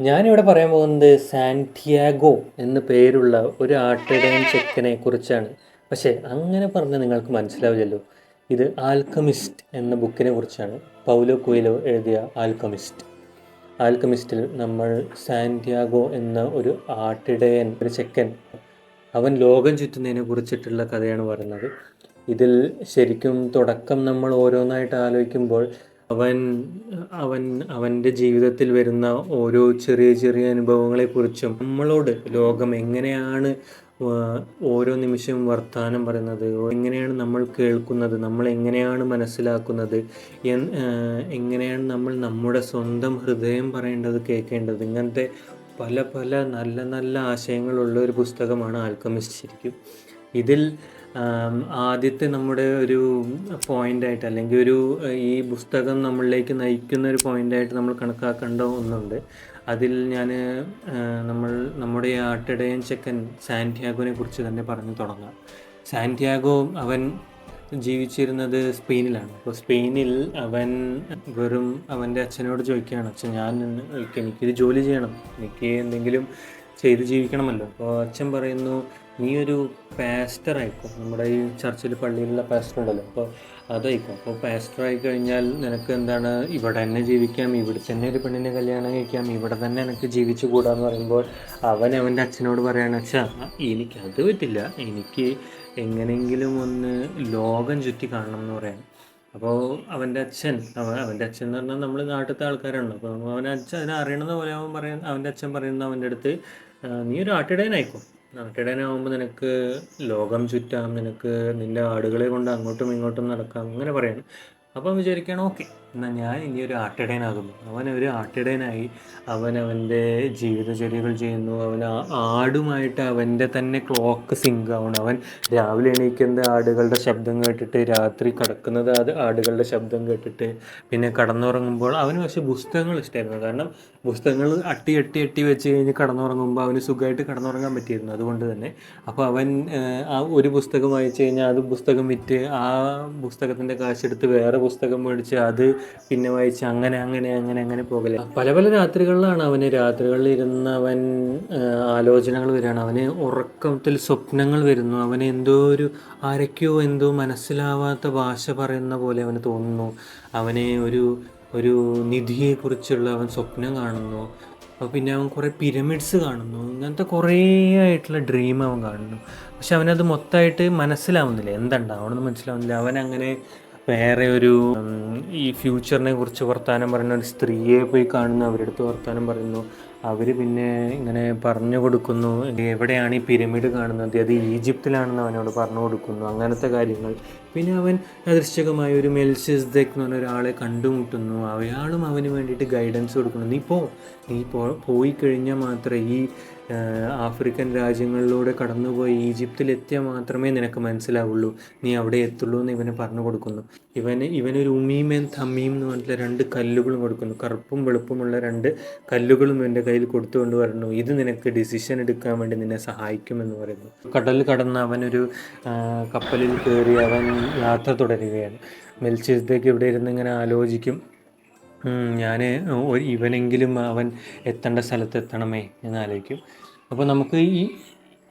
ഞാനിവിടെ പറയാൻ പോകുന്നത് സാന്റിയാഗോ എന്ന പേരുള്ള ഒരു ആട്ടിടയൻ ചെക്കനെ കുറിച്ചാണ്. പക്ഷേ അങ്ങനെ പറഞ്ഞ് നിങ്ങൾക്ക് മനസ്സിലാവില്ലല്ലോ. ഇത് ആൽക്കമിസ്റ്റ് എന്ന ബുക്കിനെ കുറിച്ചാണ്. പൗലോ കുയിലോ എഴുതിയ ആൽക്കമിസ്റ്റ്. ആൽക്കമിസ്റ്റിൽ നമ്മൾ സാന്റിയാഗോ എന്ന ഒരു ആട്ടിടയൻ ഒരു ചെക്കൻ അവൻ ലോകം ചുറ്റുന്നതിനെ കുറിച്ചിട്ടുള്ള കഥയാണ് പറയുന്നത്. ഇതിൽ ശരിക്കും തുടക്കം നമ്മൾ ഓരോന്നായിട്ട് ആലോചിക്കുമ്പോൾ അവൻ അവൻ അവന്റെ ജീവിതത്തിൽ വരുന്ന ഓരോ ചെറിയ ചെറിയ അനുഭവങ്ങളെക്കുറിച്ചും നമ്മളോട് ലോകം എങ്ങനെയാണ് ഓരോ നിമിഷവും വർത്തമാനം പറയുന്നത് എങ്ങനെയാണ് നമ്മൾ കേൾക്കുന്നത് നമ്മൾ എങ്ങനെയാണ് മനസ്സിലാക്കുന്നത് എങ്ങനെയാണ് നമ്മൾ നമ്മുടെ സ്വന്തം ഹൃദയം പറയേണ്ടത് കേൾക്കേണ്ടത് ഇങ്ങനത്തെ പല പല നല്ല നല്ല ആശയങ്ങളുള്ള ഒരു പുസ്തകമാണ് ആൽക്കമിസ്റ്റ് ശരിക്കും. ഇതിൽ ആദ്യത്തെ നമ്മുടെ ഒരു പോയിന്റായിട്ട് അല്ലെങ്കിൽ ഒരു ഈ പുസ്തകം നമ്മളിലേക്ക് നയിക്കുന്ന ഒരു പോയിന്റായിട്ട് നമ്മൾ കണക്കാക്കേണ്ട ഒന്നുണ്ട്. അതിൽ ഞാൻ നമ്മൾ നമ്മുടെ ആട്ടിടയൻ ചെക്കൻ സാന്റിയാഗോനെ കുറിച്ച് തന്നെ പറഞ്ഞു തുടങ്ങാം. സാന്റിയാഗോ അവൻ ജീവിച്ചിരുന്നത് സ്പെയിനിലാണ്. അപ്പോൾ സ്പെയിനിൽ അവൻ വെറും അവന്റെ അച്ഛനോട് ചോദിക്കുകയാണ് അച്ഛൻ ഞാൻ എനിക്ക് ജോലി ചെയ്യണം. എനിക്ക് എന്തെങ്കിലും ചെയ്ത് ജീവിക്കണമല്ലോ. അപ്പോൾ അച്ഛൻ പറയുന്നു നീ ഒരു പാസ്റ്റർ ആയിക്കോ. നമ്മുടെ ഈ ചർച്ചിൽ പള്ളിയിലുള്ള പാസ്റ്റർ ഉണ്ടല്ലോ. അപ്പോൾ അതായിക്കോ. അപ്പോൾ പാസ്റ്റർ ആയി കഴിഞ്ഞാൽ നിനക്ക് എന്താണ്? ഇവിടെ തന്നെ ജീവിക്കാം. ഇവിടെ തന്നെ ഒരു പെണ്ണിനെ കല്യാണം കഴിക്കാം. ഇവിടെ തന്നെ എനിക്ക് ജീവിച്ചു കൂടാന്ന് പറയുമ്പോൾ അവൻ അവന്റെ അച്ഛനോട് പറയാണ് അച്ഛാ അത് പറ്റില്ല. എനിക്ക് എങ്ങനെയെങ്കിലും ഒന്ന് ലോകം ചുറ്റി കാണണം എന്ന് പറയാൻ. അപ്പോൾ അവന്റെ അച്ഛൻ അവൻ അവന്റെ അച്ഛൻ എന്ന് പറഞ്ഞാൽ നമ്മൾ നാട്ടിലത്തെ ആൾക്കാരാണ് അപ്പോൾ അവൻ അച്ഛൻ അതിനെ അറിയണത് പോലെ അവൻ പറയുന്ന അവന്റെ അച്ഛൻ പറയുന്ന അവന്റെ അടുത്ത് നീ ഒരു ആട്ടിടയനായിക്കോ. നാട്ടിടയനാകുമ്പോൾ നിനക്ക് ലോകം ചുറ്റാം നിനക്ക് നിന്റെ ആടുകളെ കൊണ്ട് അങ്ങോട്ടും ഇങ്ങോട്ടും നടക്കാം അങ്ങനെ പറയാണ്. അപ്പം വിചാരിക്കുകയാണ് ഓക്കെ എന്നാൽ ഞാൻ ഇനി ഒരു ആട്ടിടയനാകുന്നു. അവൻ ഒരു ആട്ടിടയനായി. അവൻ അവന്റെ ജീവിതചര്യകൾ ചെയ്യുന്നു. അവൻ ആടുമായിട്ട് അവന്റെ തന്നെ ക്ലോക്ക് സിങ്ക് ആവണം അവൻ രാവിലെ എണീക്കുന്ന ആടുകളുടെ ശബ്ദം കേട്ടിട്ട് രാത്രി കിടക്കുന്നത് അത് ആടുകളുടെ ശബ്ദം കേട്ടിട്ട് പിന്നെ കടന്നുറങ്ങുമ്പോൾ അവന് പക്ഷേ പുസ്തകങ്ങൾ ഇഷ്ടമായിരുന്നു കാരണം പുസ്തകങ്ങൾ അട്ടി അട്ടി അട്ടി വെച്ച് കഴിഞ്ഞ് കടന്നുറങ്ങുമ്പോൾ അവന് സുഖമായിട്ട് കടന്നുറങ്ങാൻ പറ്റിയിരുന്നു. അതുകൊണ്ട് തന്നെ അപ്പോൾ അവൻ ആ ഒരു പുസ്തകം വായിച്ചു കഴിഞ്ഞാൽ അത് പുസ്തകം വിറ്റ് ആ പുസ്തകത്തിന്റെ കാശെടുത്ത് വേറെ പുസ്തകം മേടിച്ച് അത് പിന്നെ വായിച്ച് അങ്ങനെ അങ്ങനെ അങ്ങനെ അങ്ങനെ പോകൽ. പല പല രാത്രികളിലാണ് അവന് രാത്രികളിൽ ഇരുന്നവൻ ആലോചനകൾ വരികയാണ്. അവന് ഉറക്കത്തിൽ സ്വപ്നങ്ങൾ വരുന്നു. അവന് എന്തോ ഒരു ആരൊക്കെയോ എന്തോ മനസ്സിലാവാത്ത ഭാഷ പറയുന്ന പോലെ അവന് തോന്നുന്നു. അവനെ ഒരു ഒരു നിധിയെക്കുറിച്ചുള്ള അവൻ സ്വപ്നം കാണുന്നു. അപ്പോൾ പിന്നെ അവൻ കുറേ പിരമിഡ്സ് കാണുന്നു. ഇങ്ങനത്തെ കുറേ ആയിട്ടുള്ള ഡ്രീം അവൻ കാണുന്നു. പക്ഷെ അവനത് മൊത്തമായിട്ട് മനസ്സിലാവുന്നില്ല. എന്തുണ്ടാവണമെന്ന് മനസ്സിലാവുന്നില്ല. അവൻ അങ്ങനെ വേറെ ഒരു ഈ ഫ്യൂച്ചറിനെ കുറിച്ച് വർത്തമാനം പറയുന്ന ഒരു സ്ത്രീയെ പോയി കാണുന്നു അവരുടെ അടുത്ത് വർത്തമാനം പറയുന്നു. അവർ പിന്നെ ഇങ്ങനെ പറഞ്ഞു കൊടുക്കുന്നു. എവിടെയാണ് ഈ പിരമിഡ് കാണുന്നത്? അത് ഈജിപ്തിലാണെന്ന് അവനോട് പറഞ്ഞു കൊടുക്കുന്നു. അങ്ങനത്തെ കാര്യങ്ങൾ. പിന്നെ അവൻ യാദൃശ്ചികമായ ഒരു മെൽസിസ് മെൽസിസ്ദെക് എന്ന് ഒരാളെ കണ്ടുമുട്ടുന്നു. അയാളും അവന് വേണ്ടിയിട്ട് ഗൈഡൻസ് കൊടുക്കുന്നു. നീ പോ. നീ പോയി കഴിഞ്ഞാൽ മാത്രമേ ഈ ആഫ്രിക്കൻ രാജ്യങ്ങളിലൂടെ കടന്നുപോയി ഈജിപ്തിലെത്തിയാൽ മാത്രമേ നിനക്ക് മനസ്സിലാവുള്ളൂ. നീ അവിടെ എത്തുള്ളൂ എന്ന് ഇവനെ പറഞ്ഞു കൊടുക്കുന്നു. ഇവന് ഇവനൊരു ഉമീമേൻ തമ്മീം എന്ന് പറഞ്ഞിട്ടുള്ള രണ്ട് കല്ലുകളും കൊടുക്കുന്നു. കറുപ്പും വെളുപ്പുമുള്ള രണ്ട് കല്ലുകളും ഇവന്റെ കയ്യിൽ കൊടുത്തുകൊണ്ട് പറഞ്ഞു ഇത് നിനക്ക് ഡിസിഷൻ എടുക്കാൻ വേണ്ടി നിന്നെ സഹായിക്കുമെന്ന് പറയുന്നു. കടൽ കടന്ന് അവനൊരു കപ്പലിൽ കയറി അവൻ യാത്ര തുടരുകയാണ്. മെൽച്ചിസത്തേക്ക് ഇവിടെ ഇരുന്ന് ഇങ്ങനെ ആലോചിക്കും. ഞാൻ ഒരു ഇവനെങ്കിലും അവൻ എത്തേണ്ട സ്ഥലത്ത് എത്തണമേ എന്ന് ആലോചിക്കും. അപ്പോൾ നമുക്ക് ഈ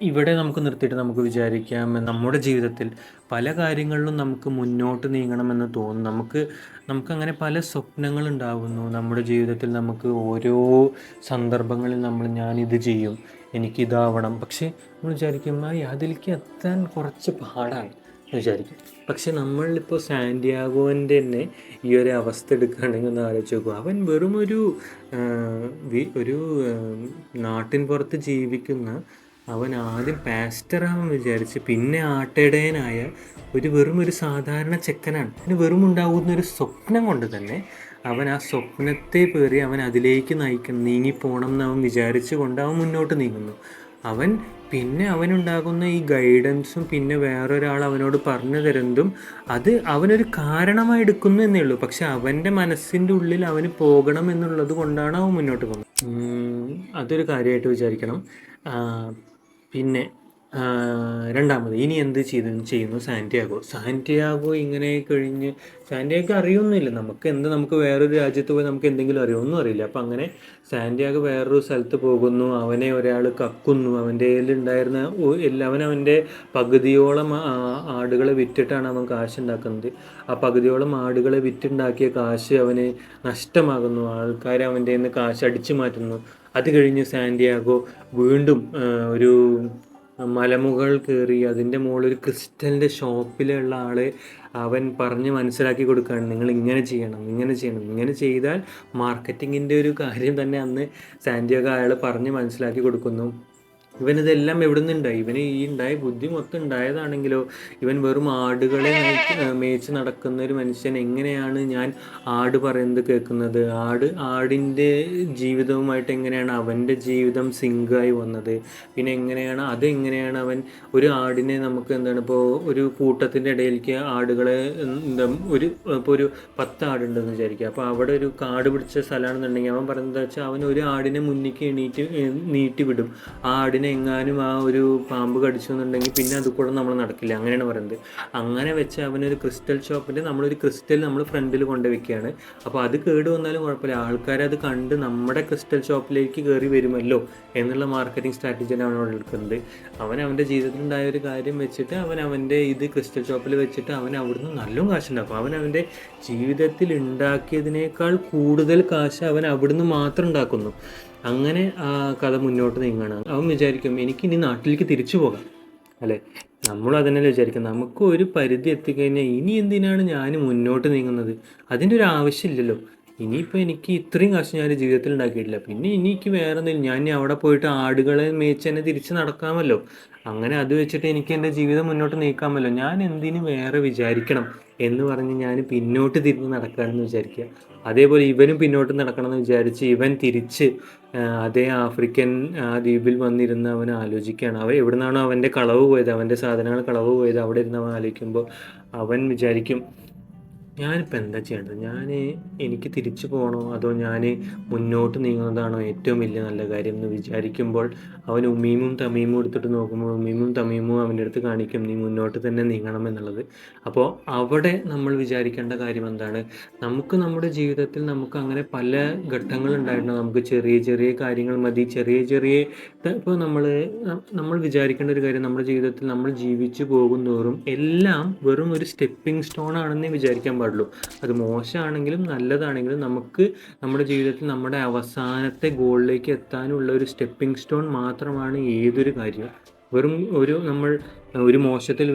ഇവിടെ നമുക്ക് നിർത്തിയിട്ട് നമുക്ക് വിചാരിക്കാം നമ്മുടെ ജീവിതത്തിൽ പല കാര്യങ്ങളിലും നമുക്ക് മുന്നോട്ട് നീങ്ങണമെന്ന് തോന്നും നമുക്ക് നമുക്കങ്ങനെ പല സ്വപ്നങ്ങൾ ഉണ്ടാകുന്നു നമ്മുടെ ജീവിതത്തിൽ നമുക്ക് ഓരോ സന്ദർഭങ്ങളിൽ നമ്മൾ ഞാൻ ഇത് ചെയ്യും എനിക്കിതാവണം പക്ഷേ നമ്മൾ വിചാരിക്കും ആ അതിലേക്ക് എത്താൻ കുറച്ച് പാടാണ്. വിചാരിക്കും. പക്ഷെ നമ്മളിപ്പോൾ സാന്റിയാഗോന്റെ തന്നെ ഈ ഒരു അവസ്ഥ എടുക്കുകയാണെങ്കിൽ ഒന്ന് ആലോചിച്ച് നോക്കുക അവൻ വെറും ഒരു ഒരു നാട്ടിൻ പുറത്ത് ജീവിക്കുന്ന അവൻ ആദ്യം പാസ്റ്ററാവാൻ വിചാരിച്ച് പിന്നെ ആട്ടിടയനായ ഒരു വെറും ഒരു സാധാരണ ചെക്കനാണ്. അവന് വെറും ഉണ്ടാകുന്ന ഒരു സ്വപ്നം കൊണ്ട് തന്നെ അവൻ ആ സ്വപ്നത്തെ പേറി അവൻ അതിലേക്ക് നയിക്കണം നീങ്ങിപ്പോണം എന്ന് അവൻ വിചാരിച്ചു കൊണ്ട് അവൻ മുന്നോട്ട് നീങ്ങുന്നു. അവൻ പിന്നെ അവനുണ്ടാകുന്ന ഈ ഗൈഡൻസും പിന്നെ വേറൊരാൾ അവനോട് പറഞ്ഞു തരുന്നതും അത് അവനൊരു കാരണമായി എടുക്കുന്നു എന്നേ ഉള്ളൂ. പക്ഷെ അവന്റെ മനസ്സിന്റെ ഉള്ളിൽ അവന് പോകണം എന്നുള്ളത് കൊണ്ടാണ് അവൻ മുന്നോട്ട് പോകുന്നത്. അതൊരു കാര്യമായിട്ട് വിചാരിക്കണം. പിന്നെ രണ്ടാമത് ഇനി എന്ത് ചെയ്ത് ചെയ്യുന്നു സാന്റിയാഗോ? സാന്റിയാഗോ ഇങ്ങനെ കഴിഞ്ഞ് സാന്റിയാഗോ അറിയൊന്നുമില്ല. നമുക്ക് എന്ത് നമുക്ക് വേറൊരു രാജ്യത്ത് പോയി നമുക്ക് എന്തെങ്കിലും അറിയുമെന്നും അറിയില്ല. അപ്പം അങ്ങനെ സാന്റിയാഗോ വേറൊരു സ്ഥലത്ത് പോകുന്നു. അവനെ ഒരാൾ കക്കുന്നു. അവന്റെ കയ്യിലുണ്ടായിരുന്ന എല്ലാവനും എല്ലാം അവൻ അവന്റെ പകുതിയോളം ആടുകളെ വിറ്റിട്ടാണ് അവൻ കാശ് ഉണ്ടാക്കുന്നത് ആ പകുതിയോളം ആടുകളെ വിറ്റുണ്ടാക്കിയ കാശ് അവന് നഷ്ടമാകുന്നു. ആൾക്കാർ അവന്റെ നിന്ന് കാശ് അടിച്ചു മാറ്റുന്നു. അത് കഴിഞ്ഞ് സാന്റിയാഗോ വീണ്ടും ഒരു മലമുകൾ കയറി അതിന്റെ മുകളിൽ ഒരു ക്രിസ്റ്റലിന്റെ ഷോപ്പിലുള്ള ആളെ അവൻ പറഞ്ഞ് മനസ്സിലാക്കി കൊടുക്കുകയാണ് നിങ്ങൾ ഇങ്ങനെ ചെയ്യണം ഇങ്ങനെ ചെയ്യണം ഇങ്ങനെ ചെയ്താൽ മാർക്കറ്റിങ്ങിന്റെ ഒരു കാര്യം തന്നെ അന്ന് സാൻഡിയോഗ അയാൾ പറഞ്ഞ് മനസ്സിലാക്കി കൊടുക്കുന്നു. ഇവനിതെല്ലാം എവിടെ നിന്നുണ്ടായി ഇവന് ഈ ഉണ്ടായ ബുദ്ധി മൊത്തം ഉണ്ടായതാണെങ്കിലോ? ഇവൻ വെറും ആടുകളെ മേച്ച് നടക്കുന്ന ഒരു മനുഷ്യൻ എങ്ങനെയാണ് ഞാൻ ആട് പറയുന്നത് കേൾക്കുന്നത്? ആട് ആടിന്റെ ജീവിതവുമായിട്ട് എങ്ങനെയാണ് അവന്റെ ജീവിതം സിങ്കായി വന്നത്? പിന്നെ എങ്ങനെയാണ് അതെങ്ങനെയാണ് അവൻ ഒരു ആടിനെ നമുക്ക് എന്താണ് ഇപ്പോൾ ഒരു കൂട്ടത്തിന്റെ ഇടയിലേക്ക് ആടുകളെ എന്താ ഒരു ഇപ്പോൾ ഒരു പത്ത് ആടുണ്ടെന്ന് വിചാരിക്കുക. അപ്പോൾ അവിടെ ഒരു കാട് പിടിച്ച സ്ഥലമാണെന്നുണ്ടെങ്കിൽ അവൻ പറയുന്നത് വെച്ചാൽ അവൻ ഒരു ആടിനെ മുന്നിലേക്ക് എണീറ്റ് നീട്ടി വിടും ആ ആടിനെ എങ്ങാനും ആ ഒരു പാമ്പ് കടിച്ചു എന്നുണ്ടെങ്കിൽ പിന്നെ അത് കൂടെ നമ്മൾ നടക്കില്ല. അങ്ങനെയാണ് പറയുന്നത്. അങ്ങനെ വെച്ച് അവനൊരു ക്രിസ്റ്റൽ ഷോപ്പിന്റെ നമ്മളൊരു ക്രിസ്റ്റൽ നമ്മൾ ഫ്രണ്ടിൽ കൊണ്ട് വെക്കുകയാണ് അപ്പോൾ അത് കേട് വന്നാലും കുഴപ്പമില്ല. ആൾക്കാർ അത് കണ്ട് നമ്മുടെ ക്രിസ്റ്റൽ ഷോപ്പിലേക്ക് കയറി വരുമല്ലോ എന്നുള്ള മാർക്കറ്റിംഗ് സ്ട്രാറ്റജിയാണ് അവനോട് എടുക്കുന്നത്. അവൻ അവന്റെ ജീവിതത്തിലുണ്ടായ ഒരു കാര്യം വെച്ചിട്ട് അവൻ അവന്റെ ഇത് ക്രിസ്റ്റൽ ഷോപ്പിൽ വെച്ചിട്ട് അവൻ അവിടുന്ന് നല്ലോണം കാശുണ്ടാക്കും. അവൻ അവന്റെ ജീവിതത്തിൽ ഉണ്ടാക്കിയതിനേക്കാൾ കൂടുതൽ കാശ് അവൻ അവിടുന്ന് മാത്രം ഉണ്ടാക്കുന്നു. അങ്ങനെ ആ കഥ മുന്നോട്ട് നീങ്ങണം. അവൻ വിചാരിക്കും എനിക്ക് ഇനി നാട്ടിലേക്ക് തിരിച്ചു പോകാം. അല്ലേ? നമ്മൾ അതന്നെയല്ലേ വിചാരിക്കും നമുക്ക് ഒരു പരിധി എത്തിക്കഴിഞ്ഞാൽ ഇനി എന്തിനാണ് ഞാൻ മുന്നോട്ട് നീങ്ങുന്നത്? അതിന്റെ ഒരു ആവശ്യമില്ലല്ലോ. ഇനിയിപ്പോൾ എനിക്ക് ഇത്രയും കാശ് ഞാൻ ജീവിതത്തിൽ ഉണ്ടാക്കിയിട്ടില്ല. പിന്നെ എനിക്ക് വേറെ എന്തെങ്കിലും ഞാൻ അവിടെ പോയിട്ട് ആടുകളെ മേച്ച് തന്നെ തിരിച്ച് നടക്കാമല്ലോ. അങ്ങനെ അത് വെച്ചിട്ട് എനിക്ക് എന്റെ ജീവിതം മുന്നോട്ട് നീക്കാമല്ലോ. ഞാൻ എന്തിനു വേറെ വിചാരിക്കണം എന്ന് പറഞ്ഞ് ഞാൻ പിന്നോട്ട് തിരിഞ്ഞ് നടക്കാമെന്ന് വിചാരിക്കുക. അതേപോലെ ഇവനും പിന്നോട്ട് നടക്കണമെന്ന് വിചാരിച്ച് ഇവൻ തിരിച്ച് അതേ ആഫ്രിക്കൻ ദ്വീപിൽ വന്നിരുന്ന് അവൻ ആലോചിക്കുകയാണ്. അവൻ എവിടെ നിന്നാണോ അവന്റെ കളവ് പോയത് അവന്റെ സാധനങ്ങൾ കളവ് പോയത് അവിടെ ഇരുന്ന് അവൻ ആലോചിക്കുമ്പോൾ അവൻ വിചാരിക്കും ഞാനിപ്പോൾ എന്താ ചെയ്യേണ്ടത്? ഞാൻ എനിക്ക് തിരിച്ചു പോകണോ? അതോ ഞാൻ മുന്നോട്ട് നീങ്ങുന്നതാണോ ഏറ്റവും വലിയ നല്ല കാര്യം എന്ന് വിചാരിക്കുമ്പോൾ അവൻ ഉമ്മീമും തമീമും എടുത്തിട്ട് നോക്കുമ്പോൾ ഉമ്മീമും തമീമും അവന്റെ അടുത്ത് കാണിക്കും നീ മുന്നോട്ട് തന്നെ നീങ്ങണം എന്നുള്ളത്. അപ്പോൾ അവിടെ നമ്മൾ വിചാരിക്കേണ്ട കാര്യം എന്താണ്? നമുക്ക് നമ്മുടെ ജീവിതത്തിൽ നമുക്ക് അങ്ങനെ പല ഘട്ടങ്ങൾ ഉണ്ടായിരുന്നു. നമുക്ക് ചെറിയ ചെറിയ കാര്യങ്ങൾ മതി. ചെറിയ ചെറിയ ഇപ്പോൾ നമ്മൾ നമ്മൾ വിചാരിക്കേണ്ട ഒരു കാര്യം നമ്മുടെ ജീവിതത്തിൽ നമ്മൾ ജീവിച്ചു പോകുന്നോറും എല്ലാം വെറും ഒരു സ്റ്റെപ്പിംഗ് സ്റ്റോൺ ആണെന്നേ വിചാരിക്കാൻ പാടുള്ളൂ. അത് മോശമാണെങ്കിലും നല്ലതാണെങ്കിലും നമുക്ക് നമ്മുടെ ജീവിതത്തിൽ നമ്മുടെ അവസാനത്തെ ഗോളിലേക്ക് എത്താനുള്ള ഒരു സ്റ്റെപ്പിംഗ് സ്റ്റോൺ മാത്രമാണ് ഏതൊരു കാര്യം. വെറും ഒരു നമ്മൾ ഒരു മോശത്തിൽ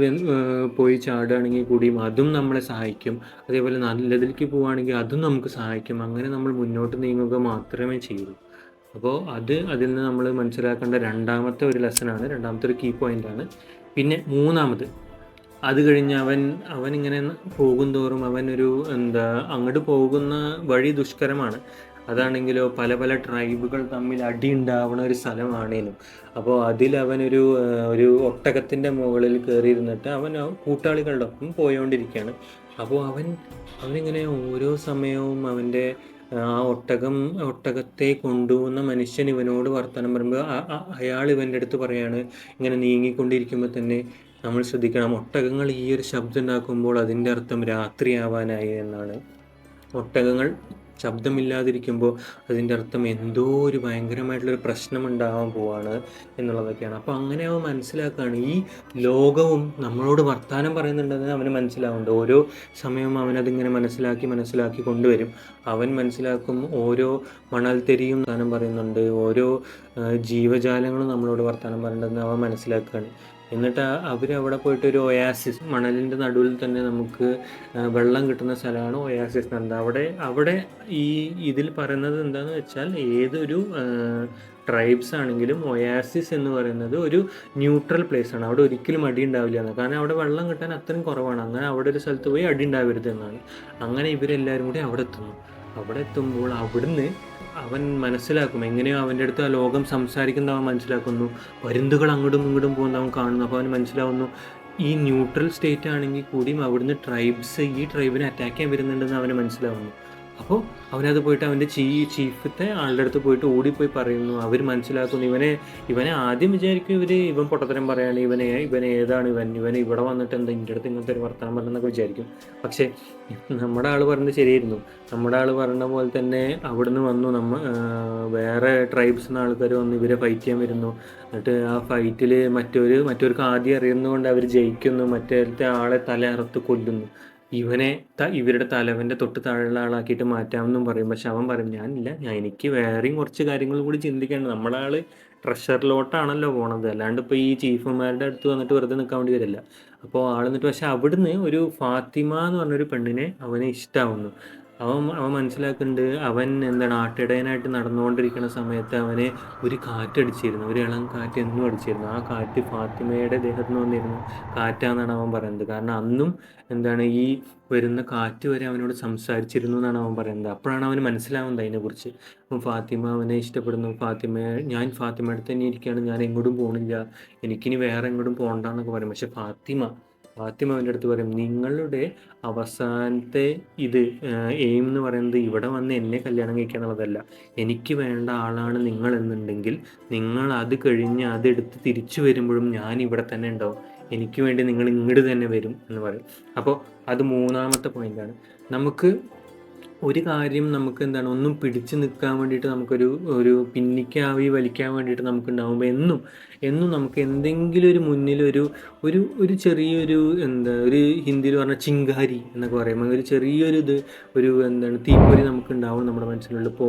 പോയി ചാടുകയാണെങ്കിൽ കൂടിയും അതും നമ്മളെ സഹായിക്കും. അതേപോലെ നല്ലതിലേക്ക് പോവുകയാണെങ്കിൽ അതും നമുക്ക് സഹായിക്കും. അങ്ങനെ നമ്മൾ മുന്നോട്ട് നീങ്ങുക മാത്രമേ ചെയ്യൂ അപ്പോൾ അത് അതിൽ നിന്ന് നമ്മൾ മനസ്സിലാക്കേണ്ട രണ്ടാമത്തെ ഒരു ലെസനാണ് രണ്ടാമത്തെ ഒരു കീ പോയിന്റാണ് പിന്നെ മൂന്നാമത് അത് കഴിഞ്ഞ് അവൻ ഇങ്ങനെ പോകും തോറും അവൻ ഒരു എന്താ അങ്ങോട്ട് പോകുന്ന വഴി ദുഷ്കരമാണ്. അതാണെങ്കിലോ പല പല ട്രൈബുകൾ തമ്മിൽ അടി ഉണ്ടാവുന്ന ഒരു സ്ഥലമാണേലും. അപ്പോൾ അതിൽ അവനൊരു ഒരു ഒട്ടകത്തിന്റെ മുകളിൽ കയറിയിരുന്നിട്ട് അവൻ കൂട്ടാളികളുടെ ഒപ്പം പോയോണ്ടിരിക്കുകയാണ്. അപ്പോൾ അവൻ അവനിങ്ങനെ ഓരോ സമയവും അവന്റെ ആ ഒട്ടകം ഒട്ടകത്തെ കൊണ്ടുപോകുന്ന മനുഷ്യൻ ഇവനോട് വർത്തമാനം പറയുമ്പോൾ അയാൾ ഇവന്റെ അടുത്ത് പറയാണ് ഇങ്ങനെ നീങ്ങിക്കൊണ്ടിരിക്കുമ്പോൾ തന്നെ നമ്മൾ ശ്രദ്ധിക്കണം. ഒട്ടകങ്ങൾ ഈ ഒരു ശബ്ദം ഉണ്ടാക്കുമ്പോൾ അതിന്റെ അർത്ഥം രാത്രിയാവാനായി എന്നാണ്. ഒട്ടകങ്ങൾ ശബ്ദമില്ലാതിരിക്കുമ്പോൾ അതിന്റെ അർത്ഥം എന്തോ ഒരു ഭയങ്കരമായിട്ടുള്ളൊരു പ്രശ്നം ഉണ്ടാവാൻ പോവാണ് എന്നുള്ളതൊക്കെയാണ്. അപ്പോൾ അങ്ങനെ അവൻ മനസ്സിലാക്കുകയാണ്. ഈ ലോകവും നമ്മളോട് വർത്തമാനം പറയുന്നുണ്ടെന്ന് അവന് മനസ്സിലാവുന്നുണ്ട്. ഓരോ സമയവും അവനതിങ്ങനെ മനസ്സിലാക്കി മനസ്സിലാക്കി കൊണ്ടുവരും. അവൻ മനസ്സിലാക്കും ഓരോ മണൽത്തെരിയും വർത്തമാനം പറയുന്നുണ്ട്. ഓരോ ജീവജാലങ്ങളും നമ്മളോട് വർത്തമാനം പറയുന്നുണ്ടെന്ന് അവൻ മനസ്സിലാക്കുകയാണ്. എന്നിട്ട് അവർ അവിടെ പോയിട്ട് ഒരു ഒയാസിസ് മണലിന്റെ നടുവിൽ തന്നെ നമുക്ക് വെള്ളം കിട്ടുന്ന സ്ഥലമാണ് ഒയാസിസ് എന്ന് അവിടെ അവിടെ ഈ ഇതിൽ പറയുന്നത് എന്താണെന്ന് വെച്ചാൽ ഏതൊരു ട്രൈബ്സ് ആണെങ്കിലും ഒയാസിസ് എന്ന് പറയുന്നത് ഒരു ന്യൂട്രൽ പ്ലേസ് ആണ്. അവിടെ ഒരിക്കലും അടി ഉണ്ടാവില്ല എന്ന്. കാരണം അവിടെ വെള്ളം കിട്ടാൻ അത്രയും കുറവാണ്. അങ്ങനെ അവിടെ ഒരു സ്ഥലത്ത് പോയി അടി ഉണ്ടാവരുത് എന്നാണ്. അങ്ങനെ ഇവരെല്ലാവരും കൂടി അവിടെ എത്തുന്നു. അവിടെ എത്തുമ്പോൾ അവിടുന്ന് അവൻ മനസ്സിലാക്കും. എങ്ങനെയോ അവന്റെ അടുത്ത് ആ ലോകം സംസാരിക്കുന്നത് അവൻ മനസ്സിലാക്കുന്നു. പരുന്തുകൾ അങ്ങോട്ടും ഇങ്ങോട്ടും പോകുന്നത് അവൻ കാണുന്നു. അപ്പോൾ അവൻ മനസ്സിലാവുന്നു ഈ ന്യൂട്രൽ സ്റ്റേറ്റ് ആണെങ്കിൽ കൂടിയും അവിടുന്ന് ട്രൈബ്സ് ഈ ട്രൈബിനെ അറ്റാക്ക് ചെയ്യാൻ വരുന്നുണ്ടെന്ന് അവന് മനസ്സിലാവുന്നു. അപ്പോൾ അവനത് പോയിട്ട് അവന്റെ ചീ ചീഫത്തെ ആളുടെ അടുത്ത് പോയിട്ട് ഓടിപ്പോയി പറയുന്നു. അവർ മനസ്സിലാക്കുന്നു ഇവനെ ഇവനെ ആദ്യം വിചാരിക്കും ഇവർ ഇവൻ പൊട്ടത്തരം പറയാണ് ഇവനെ ഇവനെ ഏതാണ് ഇവൻ ഇവൻ ഇവിടെ വന്നിട്ട് എന്താ ഇന്റെ അടുത്ത് ഇങ്ങനത്തെ ഒരു വർത്തമാനം പറഞ്ഞെന്നൊക്കെ വിചാരിക്കും. പക്ഷേ നമ്മുടെ ആൾ പറഞ്ഞത് ശരിയായിരുന്നു. നമ്മുടെ ആൾ പറഞ്ഞ പോലെ തന്നെ അവിടുന്ന് വന്നു. നമ്മ വേറെ ട്രൈബ്സ് നിന്ന് ആൾക്കാർ വന്ന് ഇവരെ ഫൈറ്റ് ചെയ്യാൻ വരുന്നു. എന്നിട്ട് ആ ഫൈറ്റിൽ മറ്റൊരു മറ്റവർക്ക് ആദ്യം അറിയുന്നതുകൊണ്ട് അവർ ജയിക്കുന്നു. മറ്റേ ആളെ തല അറുത്ത് കൊല്ലുന്നു. ഇവനെ ത- ഇവരുടെ തലവന്റെ തൊട്ട് താഴെയുള്ള ആളാക്കിയിട്ട് മാറ്റാമെന്നും പറയും. പക്ഷെ അവൻ പറയും ഞാനില്ല ഞാൻ എനിക്ക് വേറെയും കുറച്ച് കാര്യങ്ങൾ കൂടി ചിന്തിക്കേണ്ട. നമ്മളെ ആൾ ട്രഷറിലോട്ടാണല്ലോ പോണത്. അല്ലാണ്ട് ഇപ്പോൾ ഈ ചീഫുമാരുടെ അടുത്ത് വന്നിട്ട് വെറുതെ നിൽക്കാൻ വേണ്ടി വരില്ല. അപ്പോൾ ആൾ എന്നിട്ട് പക്ഷെ അവിടുന്ന് ഒരു ഫാത്തിമ എന്ന് പറഞ്ഞൊരു പെണ്ണിനെ അവന് ഇഷ്ടാവുന്നു. അവൻ അവൻ മനസ്സിലാക്കുന്നുണ്ട് അവൻ എന്താണ് ആട്ടിടയനായിട്ട് നടന്നുകൊണ്ടിരിക്കുന്ന സമയത്ത് അവനെ ഒരു കാറ്റടിച്ചിരുന്നു ഒരു ഇളം കാറ്റ് എന്നും അടിച്ചിരുന്നു. ആ കാറ്റ് ഫാത്തിമയുടെ ദേഹത്ത് നിന്ന് വന്നിരുന്നു. കാറ്റാന്നാണ് അവൻ പറയുന്നത്. കാരണം അന്നും എന്താണ് ഈ വരുന്ന കാറ്റ് വരെ അവനോട് സംസാരിച്ചിരുന്നു എന്നാണ് അവൻ പറയുന്നത്. അപ്പോഴാണ് അവന് മനസ്സിലാവുന്നത് അതിനെക്കുറിച്ച്. അപ്പം ഫാത്തിമ അവനെ ഇഷ്ടപ്പെടുന്നു. ഫാത്തിമ ഞാൻ ഫാത്തിമയുടെ തന്നെ ഇരിക്കുകയാണ്. ഞാൻ എങ്ങോട്ടും പോകണില്ല എനിക്കിനി വേറെ എങ്ങോട്ടും പോകണ്ടെന്നൊക്കെ പറയും. പക്ഷെ ഫാത്തിമ ഫാത്തിമ അവന്റെ അടുത്ത് പറയും നിങ്ങളുടെ അവസാനത്തെ ഇത് എയിം എന്ന് പറയുന്നത് ഇവിടെ വന്ന് എന്നെ കല്യാണം കഴിക്കുക എന്നുള്ളതല്ല. എനിക്ക് വേണ്ട ആളാണ് നിങ്ങൾ എന്നുണ്ടെങ്കിൽ നിങ്ങൾ അത് കഴിഞ്ഞ് അതെടുത്ത് തിരിച്ചു വരുമ്പോഴും ഞാൻ ഇവിടെ തന്നെ ഉണ്ടാവും. എനിക്ക് വേണ്ടി നിങ്ങൾ ഇങ്ങോട്ട് തന്നെ വരും എന്ന് പറയും. അപ്പോൾ അത് മൂന്നാമത്തെ പോയിന്റാണ് നമുക്ക് ഒരു കാര്യം നമുക്ക് എന്താണ് ഒന്നും പിടിച്ചു നിൽക്കാൻ വേണ്ടിയിട്ട് നമുക്കൊരു ഒരു പിന്നിക്കാവി വലിക്കാൻ വേണ്ടിയിട്ട് നമുക്ക് ഉണ്ടാകുമ്പോൾ എന്നും എന്നും നമുക്ക് എന്തെങ്കിലും ഒരു മുന്നിൽ ഒരു ഒരു ചെറിയൊരു എന്താ ഒരു ഹിന്ദിയിൽ പറഞ്ഞ ചിങ്കാരി എന്നൊക്കെ പറയുമ്പോൾ ഒരു ചെറിയൊരു ഇത് ഒരു എന്താണ് തീപ്പൊരി നമുക്ക് ഉണ്ടാവും നമ്മുടെ മനസ്സിലുള്ള പോ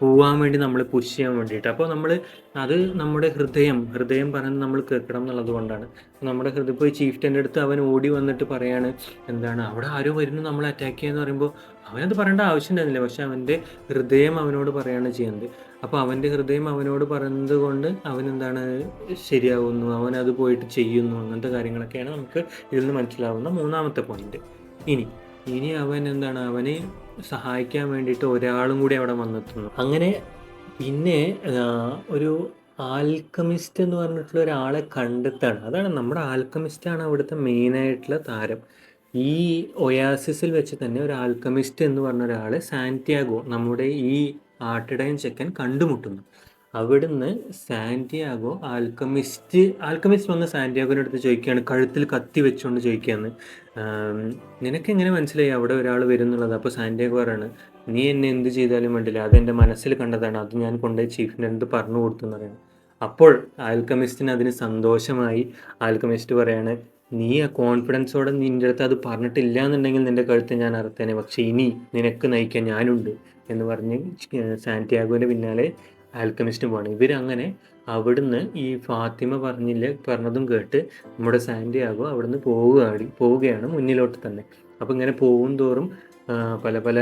പോവാൻ വേണ്ടി നമ്മൾ പുഷ് ചെയ്യാൻ വേണ്ടിയിട്ട്. അപ്പോൾ നമ്മൾ അത് നമ്മുടെ ഹൃദയം ഹൃദയം പറഞ്ഞ് നമ്മൾ കേൾക്കണം എന്നുള്ളത് കൊണ്ടാണ്. നമ്മുടെ ഹൃദയം ഇപ്പോൾ ചീഫ്റ്റന്റെ അടുത്ത് അവൻ ഓടി വന്നിട്ട് പറയാണ് എന്താണ് അവിടെ ആരോ വരുന്നു നമ്മൾ അറ്റാക്ക് ചെയ്യാന്ന് പറയുമ്പോൾ അവനത് പറയേണ്ട ആവശ്യമുണ്ടായിരുന്നില്ല. പക്ഷെ അവന്റെ ഹൃദയം അവനോട് പറയാണ് ചെയ്യുന്നത് അപ്പോൾ അവന്റെ ഹൃദയം അവനോട് പറയുന്നത് കൊണ്ട് അവൻ എന്താണ് ശരിയാവുന്നു അവൻ അത് പോയിട്ട് ചെയ്യുന്നു അങ്ങനത്തെ കാര്യങ്ങളൊക്കെയാണ് നമുക്ക് ഇതിൽ നിന്ന് മനസ്സിലാവുന്ന മൂന്നാമത്തെ പോയിന്റ് ഇനി ഇനി അവൻ എന്താണ് അവനെ സഹായിക്കാൻ വേണ്ടിയിട്ട് ഒരാളും കൂടി അവിടെ വന്നെത്തുന്നു. അങ്ങനെ പിന്നെ ഒരു ആൽക്കമിസ്റ്റ് എന്ന് പറഞ്ഞിട്ടുള്ള ഒരാളെ കണ്ടെത്താണ് അതാണ് നമ്മുടെ ആൽക്കമിസ്റ്റാണ് അവിടുത്തെ മെയിനായിട്ടുള്ള താരം. ഈ ഒയാസിസിൽ വെച്ച് തന്നെ ഒരു ആൽക്കമിസ്റ്റ് എന്ന് പറഞ്ഞ ഒരാളെ സാന്റിയാഗോ നമ്മുടെ ഈ ആട്ടിടയൻ ചെക്കൻ കണ്ടുമുട്ടുന്നു. അവിടുന്ന് സാന്റിയാഗോ ആൽക്കമിസ്റ്റ് ആൽക്കമിസ്റ്റ് വന്ന് സാന്റിയാഗോയുടെ അടുത്ത് ചോദിക്കുകയാണ് കഴുത്തിൽ കത്തി വെച്ചുകൊണ്ട് ചോദിക്കുകയാണ്. നിനക്ക് എങ്ങനെ മനസ്സിലായി അവിടെ ഒരാൾ വരുന്നുള്ളത്? അപ്പോൾ സാന്റിയാഗോ പറയാണ് നീ എന്നെ എന്ത് ചെയ്താലും വേണ്ടില്ല അത് എന്റെ മനസ്സിൽ കണ്ടതാണ് അത് ഞാൻ കൊണ്ടുപോയി ചീഫിന്റെ അടുത്ത് പറഞ്ഞു കൊടുത്തു എന്ന് പറയുന്നത് അപ്പോൾ ആൽക്കമിസ്റ്റിന് അതിന് സന്തോഷമായി ആൽക്കമിസ്റ്റ് പറയാണ് നീ ആ കോൺഫിഡൻസോടെ നിന്റെ അടുത്ത് അത് പറഞ്ഞിട്ടില്ല എന്നുണ്ടെങ്കിൽ നിന്റെ കഴുത്ത് ഞാൻ അറുത്തേനെ. പക്ഷേ ഇനി നിനക്ക് നയിക്കാൻ ഞാനുണ്ട് എന്ന് പറഞ്ഞ് സാന്റിയാഗോന്റെ പിന്നാലെ ആൽക്കമിസ്റ്റ് പോവാണ്. ഇവരങ്ങനെ അവിടുന്ന് ഈ ഫാത്തിമ പറഞ്ഞില്ല പറഞ്ഞതും കേട്ട് നമ്മുടെ സാന്റിയാഗോ അവിടുന്ന് പോവുകയാണ് പോവുകയാണ് മുന്നിലോട്ട് തന്നെ. അപ്പോൾ ഇങ്ങനെ പോകും തോറും പല പല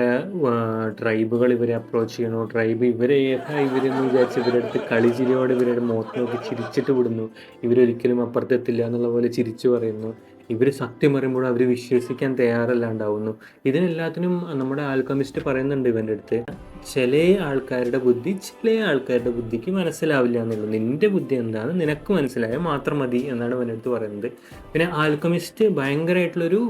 ട്രൈബുകൾ ഇവരെ അപ്രോച്ച് ചെയ്യണു ട്രൈബ് ഇവരെ ഏതാ ഇവരെന്ന് വിചാരിച്ച് ഇവരുടെ അടുത്ത് കളിച്ചിരിയോടെ ഇവരുടെ മുഖത്ത് നോക്കി ചിരിച്ചിട്ട് വിടുന്നു. ഇവരൊരിക്കലും അപ്പുറത്തെത്തില്ല എന്നുള്ള പോലെ ചിരിച്ചു പറയുന്നു. ഇവർ സത്യം പറയുമ്പോൾ അവർ വിശ്വസിക്കാൻ തയ്യാറല്ലാണ്ടാവുന്നു. ഇതിനെല്ലാത്തിനും നമ്മുടെ ആൽക്കമിസ്റ്റ് പറയുന്നുണ്ട് ഇവന്റെ അടുത്ത്. ചില ആൾക്കാരുടെ ബുദ്ധി ചില ആൾക്കാരുടെ ബുദ്ധിക്ക് മനസ്സിലാവില്ല എന്നുള്ളൂ നിന്റെ ബുദ്ധി എന്താണ്? നിനക്ക് മനസ്സിലായാൽ മാത്രം മതി എന്നാണ് അവനടുത്ത് പറയുന്നത്. പിന്നെ ആൽക്കമിസ്റ്റ് ഭയങ്കരമായിട്ടുള്ളൊരു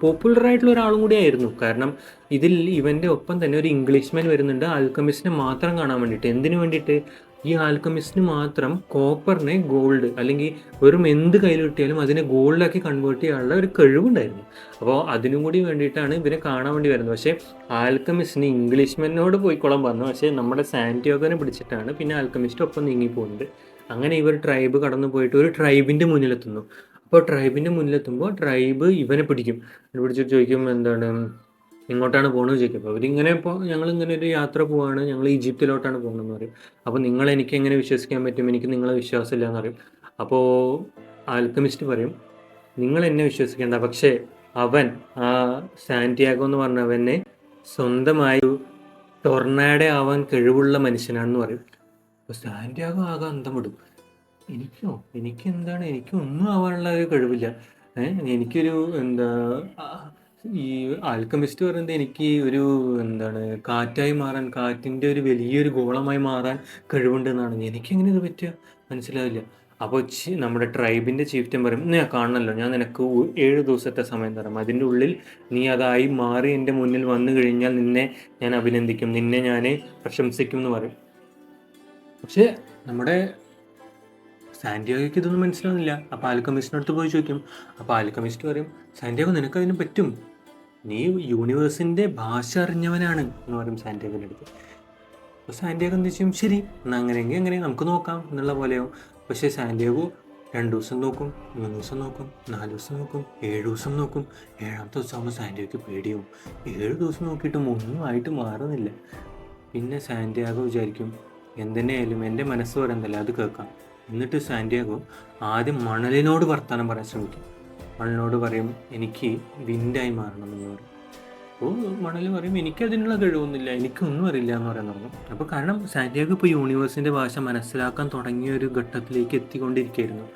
പോപ്പുലർ ആയിട്ടുള്ള ഒരാളും കൂടി ആയിരുന്നു. കാരണം ഇതിൽ ഇവന്റെ ഒപ്പം തന്നെ ഒരു ഇംഗ്ലീഷ്മാൻ വരുന്നുണ്ട്. ആൽക്കമിസ്റ്റിനെ മാത്രം കാണാൻ വേണ്ടിയിട്ട്. എന്തിനു വേണ്ടിയിട്ട്? ഈ ആൽക്കമിസ്റ്റിന് മാത്രം കോപ്പറിനെ ഗോൾഡ് അല്ലെങ്കിൽ വെറും എന്ത് കയ്യിൽ കിട്ടിയാലും അതിനെ ഗോൾഡാക്കി കൺവേർട്ട് ചെയ്യാനുള്ള ഒരു കഴിവുണ്ടായിരുന്നു. അപ്പോൾ അതിനും കൂടി വേണ്ടിയിട്ടാണ് ഇവരെ കാണാൻ വേണ്ടി വരുന്നത്. പക്ഷേ ആൽക്കമിസ്റ്റിന് ഇംഗ്ലീഷ്മെന്നോട് പോയിക്കോളാൻ പറഞ്ഞു. പക്ഷേ നമ്മുടെ സാന്റിയോഗനെ പിടിച്ചിട്ടാണ് പിന്നെ ആൽക്കമിസ്റ്റ് ഒപ്പം നീങ്ങി പോകുന്നത്. അങ്ങനെ ഇവർ ട്രൈബ് കടന്നു പോയിട്ട് ഒരു ട്രൈബിന്റെ മുന്നിലെത്തുന്നു. അപ്പോൾ ട്രൈബിന്റെ മുന്നിലെത്തുമ്പോൾ ട്രൈബ് ഇവനെ പിടിക്കും. പിടിച്ചിട്ട് ചോദിക്കും എന്താണ്? ഇങ്ങോട്ടാണ് പോകുന്നത് ചോദിക്കും. അപ്പോൾ അവരിങ്ങനെ ഇപ്പോൾ ഞങ്ങൾ ഇങ്ങനെ ഒരു യാത്ര പോവാണ്. ഞങ്ങൾ ഈജിപ്തിലോട്ടാണ് പോകുന്നതെന്ന് പറയും. അപ്പോൾ നിങ്ങൾ എനിക്ക് എങ്ങനെ വിശ്വസിക്കാൻ പറ്റും? എനിക്ക് നിങ്ങളെ വിശ്വാസമില്ല എന്ന് പറയും. അപ്പോൾ ആൽക്കമിസ്റ്റ് പറയും നിങ്ങൾ എന്നെ വിശ്വസിക്കേണ്ട. പക്ഷേ അവൻ ആ സാന്റിയാഗോ എന്ന് പറഞ്ഞവനെ സ്വന്തമായി ടൊർണാഡ ആവാൻ കഴിവുള്ള മനുഷ്യനാണെന്ന് പറയും. അപ്പോൾ സാന്റിയാഗോ ആകെ അന്തം വിടും എനിക്കോ? എനിക്ക് എന്താണ് എനിക്ക് ഒന്നും ആവാനുള്ള ഒരു കഴിവില്ല. എനിക്കൊരു എന്താ ഈ ആൽക്കമിസ്റ്റ് പറയുന്നത് എനിക്ക് ഒരു എന്താണ് കാറ്റായി മാറാൻ കാറ്റിന്റെ ഒരു വലിയൊരു ഗോളമായി മാറാൻ കഴിവുണ്ടെന്നാണ്. എനിക്കെങ്ങനെ ഇത് പറ്റുക? മനസ്സിലാവില്ല. അപ്പോൾ നമ്മുടെ ട്രൈബിന്റെ ചീഫ്റ്റൻ പറയും നീ കാണണമല്ലോ ഞാൻ നിനക്ക് ഏഴ് ദിവസത്തെ സമയം തരാം. അതിന്റെ ഉള്ളിൽ നീ അതായി മാറി എന്റെ മുന്നിൽ വന്നു കഴിഞ്ഞാൽ നിന്നെ ഞാൻ അഭിനന്ദിക്കും നിന്നെ ഞാൻ പ്രശംസിക്കും എന്ന് പറയും. പക്ഷേ നമ്മുടെ സാന്റിയാഗോയ്ക്ക് ഇതൊന്നും മനസ്സിലാവുന്നില്ല. അപ്പോൾ ആൽക്കമിസ്റ്റിന്റെ അടുത്ത് പോയി ചോദിക്കും അപ്പോൾ ആൽക്കമിസ്റ്റ് പറയും സാന്റിയാഗോ നിനക്ക് അതിന് പറ്റും? നീ യൂണിവേഴ്സിന്റെ ഭാഷ അറിഞ്ഞവനാണ് എന്ന് പറയും സാന്റിയാഗോന്റെ അടുത്ത്. അപ്പോൾ സാന്റിയാഗോ എന്ന് ചെയ്യും? ശരി എന്നാൽ അങ്ങനെയെങ്കിൽ എങ്ങനെ നമുക്ക് നോക്കാം എന്നുള്ള പോലെയോ പക്ഷേ സാന്റിയാഗോ രണ്ട് ദിവസം നോക്കും മൂന്ന് ദിവസം നോക്കും നാല് ദിവസം നോക്കും ഏഴ് ദിവസം നോക്കും. ഏഴാമത്തെ ദിവസം ആകുമ്പോൾ സാന്റിയാഗോക്ക് പേടിയാവും. ഏഴ് ദിവസം നോക്കിയിട്ടും ഒന്നും ആയിട്ട് മാറുന്നില്ല. പിന്നെ സാന്റിയാഗോ വിചാരിക്കും എന്തിനായാലും എന്റെ മനസ്സ് പറയുന്നതല്ല അത് കേൾക്കാം. എന്നിട്ട് സാന്റിയാഗോ ആദ്യം മണലിനോട് വർത്തമാനം പറയാൻ ശ്രമിക്കും. മണലിനോട് പറയും എനിക്ക് വിൻഡായി മാറണം എന്ന് പറയും. അപ്പോൾ മണൽ പറയും എനിക്ക് അതിനുള്ള കഴിവൊന്നുമില്ല എനിക്കൊന്നും അറിയില്ല എന്ന് പറയാൻ തുടങ്ങും അപ്പോൾ കാരണം സാന്റിയാഗോ ഇപ്പോൾ യൂണിവേഴ്സിന്റെ ഭാഷ മനസ്സിലാക്കാൻ തുടങ്ങിയ ഒരു ഘട്ടത്തിലേക്ക് എത്തിക്കൊണ്ടിരിക്കുകയായിരുന്നു.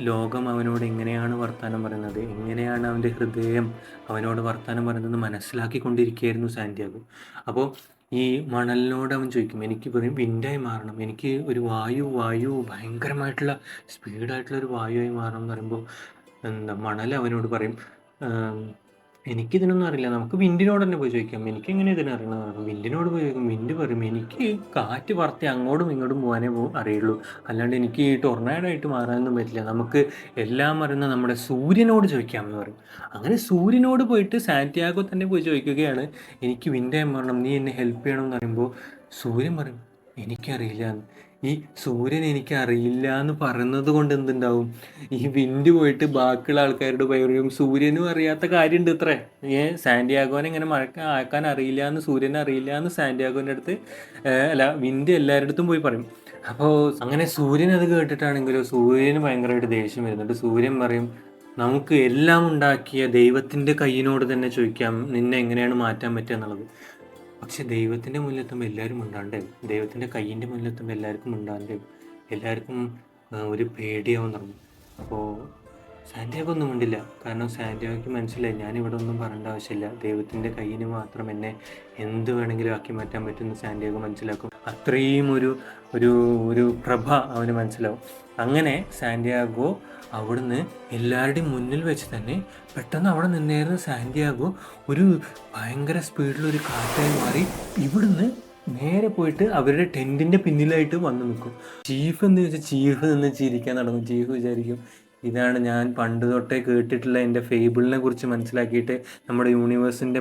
ലോകം അവനോട് എങ്ങനെയാണ് വർത്തമാനം പറയുന്നത് എങ്ങനെയാണ് അവന്റെ ഹൃദയം അവനോട് വർത്തമാനം പറയുന്നത് മനസ്സിലാക്കിക്കൊണ്ടിരിക്കുകയായിരുന്നു സാന്റിയാഗോ. അപ്പോൾ ഈ മണലിനോട് അവൻ ചോദിക്കും എനിക്ക് പറയും വിൻഡായി മാറണം എനിക്ക് ഒരു വായു വായു ഭയങ്കരമായിട്ടുള്ള സ്പീഡായിട്ടുള്ള ഒരു വായുവായി മാറണം എന്ന് പറയുമ്പോൾ എന്താ മണൽ അവനോട് പറയും "ആം, എനിക്കിതിനൊന്നും അറിയില്ല. നമുക്ക് വിൻഡിനോട് തന്നെ പോയി ചോദിക്കാം. എനിക്ക് എങ്ങനെ ഇതിനറിയണം വിൻഡിനോട് പോയി ചോദിക്കും വിൻഡ് പറയും എനിക്ക് കാറ്റ് പറത്തി അങ്ങോട്ടും ഇങ്ങോട്ടും പോകാനേ അറിയുള്ളൂ. അല്ലാണ്ട് എനിക്ക് ഈ ടൊർണാഡായിട്ട് മാറാനൊന്നും പറ്റില്ല. നമുക്ക് എല്ലാം അറിയുന്ന നമ്മുടെ സൂര്യനോട് ചോദിക്കാം എന്ന് പറയും. അങ്ങനെ സൂര്യനോട് പോയിട്ട് സാന്റിയാഗോ തന്നെ പോയി ചോദിക്കുകയാണ്. എനിക്ക് വിൻഡായി മാറണം നീ എന്നെ ഹെൽപ്പ് ചെയ്യണം എന്ന് പറയുമ്പോൾ സൂര്യൻ പറയും എനിക്കറിയില്ല. എന്ന് ഈ സൂര്യൻ എനിക്ക് അറിയില്ല എന്ന് പറയുന്നത് കൊണ്ട് എന്തുണ്ടാവും? ഈ വിൻഡ് പോയിട്ട് ബാക്കിയുള്ള ആൾക്കാരോട് പറയും സൂര്യനും അറിയാത്ത കാര്യമുണ്ട് ഇത്രേ. ഏ സാന്റിയാഗോനെ ഇങ്ങനെ മഴക്ക ആക്കാൻ അറിയില്ല എന്ന് സൂര്യനെ അറിയില്ല എന്ന് സാന്റിയാഗോന്റെ അടുത്ത് അല്ല വിൻഡ് എല്ലാവരുടെ അടുത്തും പോയി പറയും. അപ്പോൾ അങ്ങനെ സൂര്യൻ അത് കേട്ടിട്ടാണെങ്കിലോ സൂര്യന് ഭയങ്കരമായിട്ട് ദേഷ്യം വരുന്നുണ്ട്. സൂര്യൻ പറയും നമുക്ക് എല്ലാം ഉണ്ടാക്കിയ ദൈവത്തിന്റെ കയ്യിനോട് തന്നെ ചോദിക്കാം നിന്നെ എങ്ങനെയാണ് മാറ്റാൻ പറ്റുക എന്നുള്ളത്. പക്ഷെ ദൈവത്തിന്റെ മുന്നിലെത്തുമ്പോൾ എല്ലാവരും ഉണ്ടാണ്ടേ ദൈവത്തിന്റെ കയ്യിന്റെ മുന്നിലെത്തുമ്പോൾ എല്ലാവർക്കും ഉണ്ടാണ്ടേ എല്ലാവർക്കും ഒരു പേടിയാവും തുടങ്ങും. അപ്പോൾ സാന്റിയാഗോ ഒന്നും ഉണ്ടില്ല കാരണം സാന്റിയാഗോയ്ക്ക് മനസ്സിലായി ഞാൻ ഇവിടെ ഒന്നും പറയേണ്ട ആവശ്യമില്ല. ദൈവത്തിന്റെ കയ്യിന് മാത്രം എന്നെ എന്ത് വേണമെങ്കിലും ആക്കി മാറ്റാൻ പറ്റുമെന്ന് സാന്റിയാഗോ മനസ്സിലാക്കും. അത്രയും ഒരു ഒരു ഒരു പ്രഭ അവന് മനസ്സിലാവും. അങ്ങനെ സാന്റിയാഗോ അവിടുന്ന് എല്ലാവരുടെയും മുന്നിൽ വെച്ച് തന്നെ പെട്ടെന്ന് അവിടെ നിന്നായിരുന്ന സാന്റിയാഗോ ഒരു ഭയങ്കര സ്പീഡിലൊരു കാറ്റായി മാറി ഇവിടുന്ന് നേരെ പോയിട്ട് അവരുടെ ടെന്റിന്റെ പിന്നിലായിട്ട് വന്ന് നിൽക്കും. ചീഫ് എന്ന് വെച്ചാൽ ചീഫ് നിന്ന് ചിരിക്കാൻ തുടങ്ങും. ചീഫ് വിചാരിക്കും ഇതാണ് ഞാൻ പണ്ട് തൊട്ടേ കേട്ടിട്ടുള്ള എന്റെ ഫേബിളിനെ കുറിച്ച് മനസ്സിലാക്കിയിട്ട് നമ്മുടെ യൂണിവേഴ്സിന്റെ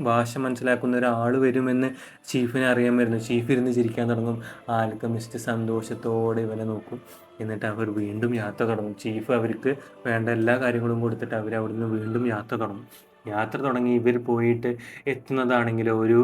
ഭാഷ മനസ്സിലാക്കുന്ന ഒരാൾ വരുമെന്ന് ചീഫിനെ അറിയാൻ വരുന്നു. ചീഫ് ഇരുന്ന് ചിരിക്കാൻ തുടങ്ങും. ആൽക്കമിസ്റ്റ് സന്തോഷത്തോടെ ഇവനെ നോക്കും. എന്നിട്ട് അവർ വീണ്ടും യാത്ര തുടങ്ങും ചീഫ് അവർക്ക് വേണ്ട എല്ലാ കാര്യങ്ങളും കൊടുത്തിട്ട് അവർ അവിടുന്ന് വീണ്ടും യാത്ര തുടങ്ങും യാത്ര തുടങ്ങി ഇവർ പോയിട്ട് എത്തുന്നതാണെങ്കിൽ ഒരു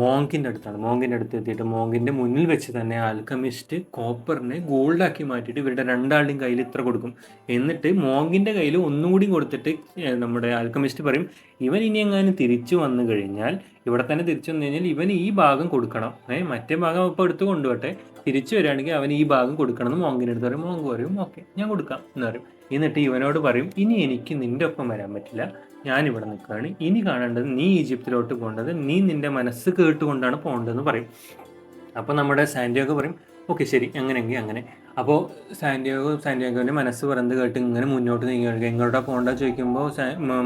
മോങ്കിന്റെ അടുത്താണ്. മോങ്കിന്റെ അടുത്ത് എത്തിയിട്ട് മോങ്കിന്റെ മുന്നിൽ വെച്ച് തന്നെ ആൽക്കമിസ്റ്റ് കോപ്പറിനെ ഗോൾഡാക്കി മാറ്റിയിട്ട് ഇവരുടെ രണ്ടാളുടെയും കയ്യിൽ ഇത്ര കൊടുക്കും. എന്നിട്ട് മോങ്കിന്റെ കയ്യിൽ ഒന്നുകൂടി കൊടുത്തിട്ട് ഏഹ്, നമ്മുടെ ആൽക്കമിസ്റ്റ് പറയും ഇവൻ ഇനി എങ്ങാനും തിരിച്ചു വന്നു കഴിഞ്ഞാൽ ഇവിടെ തന്നെ തിരിച്ചു വന്നു കഴിഞ്ഞാൽ ഇവൻ ഈ ഭാഗം കൊടുക്കണം. ഏഹ് മറ്റേ ഭാഗം ഇപ്പോൾ എടുത്ത് കൊണ്ടുപോട്ടെ. തിരിച്ചു വരികയാണെങ്കിൽ അവൻ ഈ ഭാഗം കൊടുക്കണം എന്ന് മോങ്കിന്റെ അടുത്ത് പറയും. മോങ്ക് പറയും ഓക്കെ ഞാൻ കൊടുക്കാം എന്ന് പറയും. എന്നിട്ട് ഇവനോട് പറയും ഇനി എനിക്ക് നിന്റെ ഒപ്പം വരാൻ പറ്റില്ല. ഞാൻ ഇവിടെ നിൽക്കുകയാണ്. ഇനി കാണേണ്ടത് നീ ഈജിപ്തിലോട്ട് പോകേണ്ടത് നീ നിന്റെ മനസ്സ് കേട്ടുകൊണ്ടാണ് പോകേണ്ടതെന്ന് പറയും. അപ്പോൾ നമ്മുടെ സാൻഡിയോക്ക് പറയും ഓക്കെ ശരി അങ്ങനെയെങ്കിൽ അങ്ങനെ. അപ്പോൾ സാന്റിയാഗോ സാന്റിയാഗോന്റെ മനസ്സ് പറയുന്നത് കേട്ട് ഇങ്ങനെ മുന്നോട്ട് നീങ്ങുക എങ്ങോട്ടാണ് പോകേണ്ടത് ചോദിക്കുമ്പോൾ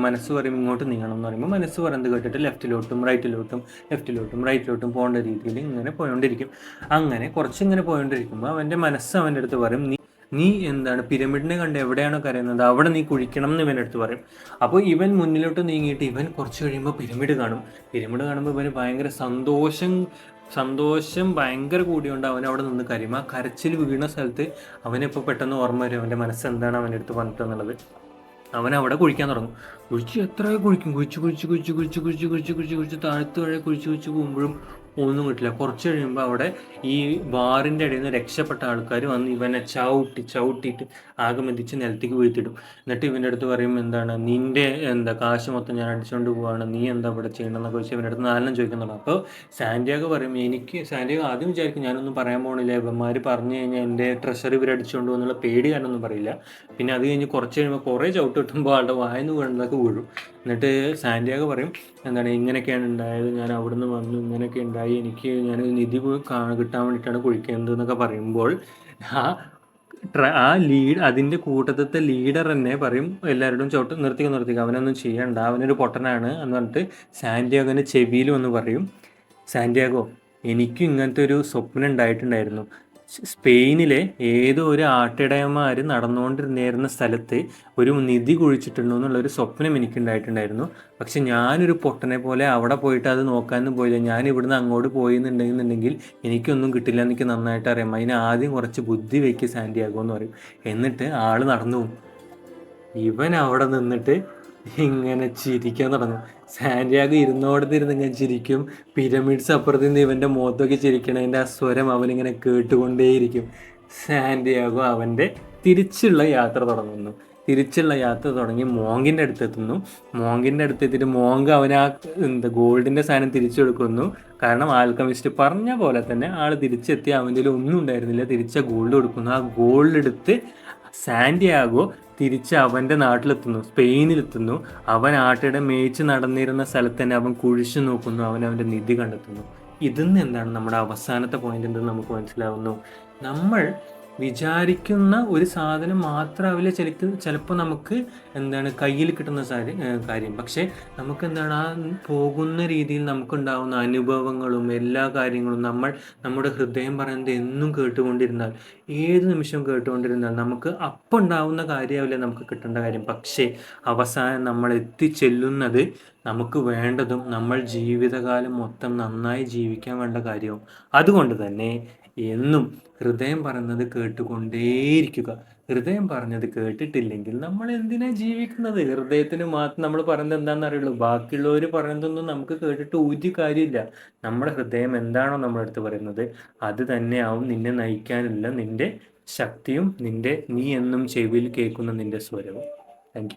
മനസ്സ് പറയും ഇങ്ങോട്ട് നീങ്ങണം എന്ന് പറയുമ്പോൾ മനസ്സ് പറയുന്നത് കേട്ടിട്ട് ലെഫ്റ്റിലോട്ടും റൈറ്റിലോട്ടും ലെഫ്റ്റിലോട്ടും റൈറ്റിലോട്ടും പോകേണ്ട രീതിയിൽ ഇങ്ങനെ പോയോണ്ടിരിക്കും. അങ്ങനെ കുറച്ച് ഇങ്ങനെ പോയോണ്ടിരിക്കുമ്പോൾ അവന്റെ മനസ്സ് അവന്റെ അടുത്ത് പറയും നീ നീ എന്താണ് പിരമിഡിനെ കണ്ട് എവിടെയാണോ കരയുന്നത്? അവിടെ നീ കുഴിക്കണം എന്ന് ഇവന്റെ അടുത്ത് പറയും. അപ്പോൾ ഇവൻ മുന്നിലോട്ട് നീങ്ങിയിട്ട് ഇവൻ കുറച്ച് കഴിയുമ്പോൾ പിരമിഡ് കാണും. പിരമിഡ് കാണുമ്പോൾ ഇവന് ഭയങ്കര സന്തോഷം സന്തോഷം ഭയങ്കര കൂടിയുണ്ട്. അവൻ അവിടെ നിന്ന് കരയും. ആ കരച്ചിൽ വീണ സ്ഥലത്ത് അവനിപ്പോൾ പെട്ടെന്ന് ഓർമ്മ വരും. അവന്റെ മനസ്സ് എന്താണ് അവന്റെ അടുത്ത് പറഞ്ഞിട്ടെന്നുള്ളത് അവൻ അവിടെ കുഴിക്കാൻ തുടങ്ങും. കുഴിച്ച് എത്ര കുഴിക്കും? കുഴിച്ച് കുഴിച്ച് കുഴിച്ച് കുഴിച്ച് കുഴിച്ച് കുഴിച്ച് കുഴിച്ച് കുഴിച്ച് താഴത്ത് വഴി കുഴിച്ച് കുഴിച്ച് പോകുമ്പോഴും ഒന്നും കിട്ടില്ല. കുറച്ച് കഴിയുമ്പോൾ അവിടെ ഈ ബാറിന്റെ ഇടയിൽ നിന്ന് രക്ഷപ്പെട്ട ആൾക്കാർ വന്ന് ഇവനെ ചവിട്ടി ചവിട്ടിയിട്ട് ആകെ മെതിച്ച് നിലത്തേക്ക് വീഴ്ത്തിടും. എന്നിട്ട് ഇവന്റെ അടുത്ത് പറയും എന്താണ്? നിന്റെ എന്താ കാശ് മൊത്തം ഞാൻ അടിച്ചുകൊണ്ട് പോവാണ്. നീ എന്താ ഇവിടെ ചെയ്യണമെന്നൊക്കെ വെച്ച് ഇവന്റെ അടുത്ത് നാലെണ്ണം ചോദിക്കുന്നുള്ളൂ അപ്പോൾ സാൻഡിയാഗോ പറയും എനിക്ക് സാൻഡിയാഗോ ആദ്യം വിചാരിക്കും ഞാനൊന്നും പറയാൻ പോകണില്ല ഇവന്മാർ പറഞ്ഞു കഴിഞ്ഞാൽ എന്റെ ട്രഷറി ഇവർ അടിച്ചുകൊണ്ട് പോകുന്നുള്ള പേടി ഞാനൊന്നും പറയില്ല. പിന്നെ അത് കഴിഞ്ഞ് കുറച്ച് കഴിയുമ്പോൾ കുറേ ചവിട്ട് കിട്ടുമ്പോൾ ആളുടെ വായന്ന് വീണതൊക്കെ വീഴും. എന്നിട്ട് സാൻഡിയാഗോ പറയും എന്താണ്? ഇങ്ങനെയൊക്കെയാണ് ഉണ്ടായത്. ഞാൻ അവിടുന്ന് വന്നു. ഇങ്ങനെയൊക്കെ ഉണ്ടായി എനിക്ക് ഞാൻ നിധി കിട്ടാൻ വേണ്ടിയിട്ടാണ് കുഴിക്കുന്നത് എന്നൊക്കെ പറയുമ്പോൾ ആ ആ ലീഡ് അതിന്റെ കൂട്ടത്തിലത്തെ ലീഡർ തന്നെ പറയും എല്ലാവരോടും ചോട്ട് നിർത്തിക്ക് നിർത്തിക്ക് അവനൊന്നും ചെയ്യണ്ട അവനൊരു പൊട്ടനാണ് എന്ന് പറഞ്ഞിട്ട് സാൻഡിയാഗോന്റെ ചെവിയിൽ വന്ന് പറയും. സാൻഡിയാഗോ എനിക്കും ഇങ്ങനത്തെ ഒരു സ്വപ്നം ഉണ്ടായിട്ടുണ്ടായിരുന്നു. സ്പെയിനിലെ ഏതോ ഒരു ആട്ടിടയന്മാർ നടന്നുകൊണ്ടിരുന്നേരുന്ന സ്ഥലത്ത് ഒരു നിധി കുഴിച്ചിട്ടുണ്ടോ എന്നുള്ളൊരു സ്വപ്നം എനിക്കുണ്ടായിട്ടുണ്ടായിരുന്നു. പക്ഷെ ഞാനൊരു പൊട്ടനെ പോലെ അവിടെ പോയിട്ട് അത് നോക്കാനൊന്നും പോയില്ല. ഞാൻ ഇവിടുന്ന് അങ്ങോട്ട് പോയി എന്നുണ്ടെന്നുണ്ടെങ്കിൽ എനിക്കൊന്നും കിട്ടില്ല എനിക്ക് നന്നായിട്ട് അറിയാം. അതിന് ആദ്യം കുറച്ച് ബുദ്ധി വയ്ക്കുക സാന്റിയാഗോ എന്ന് പറയും. എന്നിട്ട് ആൾ നടന്നു. പോകും ഇവൻ അവിടെ നിന്നിട്ട് ഇങ്ങനെ ചിരിക്കാൻ തുടങ്ങും. സാന്റിയാഗോ ഇരുന്നോടത്തിരുന്ന് ഇങ്ങനെ ചിരിക്കും. പിരമിഡ്സ് അപ്പുറത്ത് നിന്ന് ഇവന്റെ മുഖത്തൊക്കെ ചിരിക്കണതിന്റെ ആ സ്വരം അവനിങ്ങനെ കേട്ടുകൊണ്ടേയിരിക്കും. സാന്റിയാഗോ അവന്റെ തിരിച്ചുള്ള യാത്ര തുടങ്ങുന്നു. തിരിച്ചുള്ള യാത്ര തുടങ്ങി മോങ്കിന്റെ അടുത്തെത്തുന്നു. മോങ്കിന്റെ അടുത്തെത്തിയിട്ട് മോങ്ക് അവന് ആ എന്താ ഗോൾഡിന്റെ സാധനം തിരിച്ചു കൊടുക്കുന്നു കാരണം ആൽക്കമിസ്റ്റ് പറഞ്ഞ പോലെ തന്നെ ആൾ തിരിച്ചെത്തി അവന്റെ ഒന്നും ഉണ്ടായിരുന്നില്ല. തിരിച്ച ഗോൾഡ് കൊടുക്കുന്നു. ആ ഗോൾഡ് എടുത്ത് സാന്റിയാഗോ തിരിച്ച് അവന്റെ നാട്ടിലെത്തുന്നു സ്പെയിനിലെത്തുന്നു. അവൻ ആട്ടയുടെ മേച്ച് നടന്നിരുന്ന സ്ഥലത്ത് തന്നെ അവൻ കുഴിച്ചു നോക്കുന്നു അവൻ അവന്റെ നിധി കണ്ടെത്തുന്നു. ഇതിൽ നിന്ന് എന്താണ് നമ്മുടെ അവസാനത്തെ പോയിന്റ് എന്ന് നമുക്ക് മനസ്സിലാവുന്നു? നമ്മൾ വിചാരിക്കുന്ന ഒരു സാധനം മാത്രമാവില്ല ചിലക്ക് ചിലപ്പോൾ നമുക്ക് എന്താണ് കയ്യിൽ കിട്ടുന്ന കാര്യം. പക്ഷേ നമുക്ക് എന്താണ് ആ പോകുന്ന രീതിയിൽ നമുക്കുണ്ടാവുന്ന അനുഭവങ്ങളും എല്ലാ കാര്യങ്ങളും നമ്മൾ നമ്മുടെ ഹൃദയം പറയുന്നത് എന്നും കേട്ടുകൊണ്ടിരുന്നാൽ ഏത് നിമിഷവും കേട്ടുകൊണ്ടിരുന്നാൽ നമുക്ക് അപ്പം ഉണ്ടാവുന്ന കാര്യമാവില്ല നമുക്ക് കിട്ടേണ്ട കാര്യം. പക്ഷേ അവസാനം നമ്മൾ എത്തിച്ചെല്ലുന്നത് നമുക്ക് വേണ്ടതും നമ്മൾ ജീവിതകാലം മൊത്തം നന്നായി ജീവിക്കാൻ വേണ്ട കാര്യവും. അതുകൊണ്ട് തന്നെ എന്നും ഹൃദയം പറയുന്നത് കേട്ടുകൊണ്ടേയിരിക്കുക. ഹൃദയം പറഞ്ഞത് കേട്ടിട്ടില്ലെങ്കിൽ നമ്മൾ എന്തിനാ ജീവിക്കുന്നത്? ഹൃദയത്തിന് മാത്രം നമ്മൾ പറയുന്നത് എന്താണെന്ന് അറിയുള്ളൂ. ബാക്കിയുള്ളവർ പറയുന്നതൊന്നും നമുക്ക് കേട്ടിട്ട് ഒരു കാര്യമില്ല. നമ്മുടെ ഹൃദയം എന്താണോ നമ്മളെടുത്ത് പറയുന്നത് അത് തന്നെയാവും നിന്നെ നയിക്കാനുള്ള നിന്റെ ശക്തിയും നിന്റെ നീ എന്നും ചെവിയിൽ കേൾക്കുന്ന നിന്റെ സ്വരവും. താങ്ക്